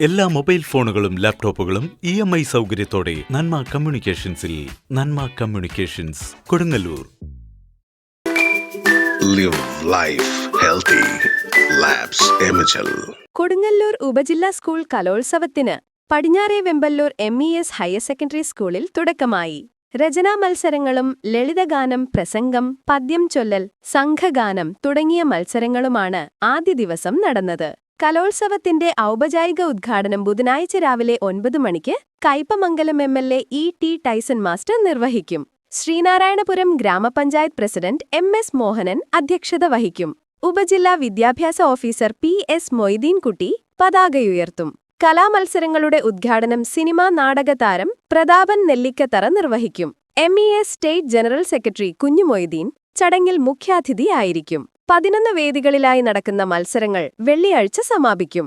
എല്ലാ മൊബൈൽ ഫോണുകളും ലാപ്ടോപ്പുകളും ഇ എം ഐ സൗകര്യത്തോടെ Nanma കമ്മ്യൂണിക്കേഷൻസിൽ Nanma communications Kodungallur. Live life healthy. Kodungallur ഉപജില്ലാ സ്കൂൾ കലോത്സവത്തിന് പടിഞ്ഞാറേ Vemballur M E S higher secondary സ്കൂളിൽ തുടക്കമായി. രചനാ മത്സരങ്ങളും ലളിതഗാനം പ്രസംഗം പദ്യം ചൊല്ലൽ സംഘഗാനം തുടങ്ങിയ മത്സരങ്ങളുമാണ് ആദ്യ ദിവസം നടന്നത്. കലോത്സവത്തിന്റെ ഔപചാരിക ഉദ്ഘാടനം ബുധനാഴ്ച രാവിലെ ഒൻപത് മണിക്ക് Kaipamangalam M L A E T Taison master നിർവഹിക്കും. ശ്രീനാരായണപുരം ഗ്രാമപഞ്ചായത്ത് പ്രസിഡന്റ് എം എസ് മോഹനൻ അധ്യക്ഷത വഹിക്കും. ഉപജില്ലാ വിദ്യാഭ്യാസ ഓഫീസർ പി എസ് മൊയ്തീൻകുട്ടി പതാകയുയർത്തും. കലാമത്സരങ്ങളുടെ ഉദ്ഘാടനം സിനിമാ നാടകതാരം പ്രതാപൻ നെല്ലിക്കത്തറ നിർവഹിക്കും. M E S state general secretary Kunjumoideen ചടങ്ങിൽ മുഖ്യാതിഥിയായിരിക്കും. പതിനൊന്ന് വേദികളിലായി നടക്കുന്ന മത്സരങ്ങൾ വെള്ളിയാഴ്ച സമാപിക്കും.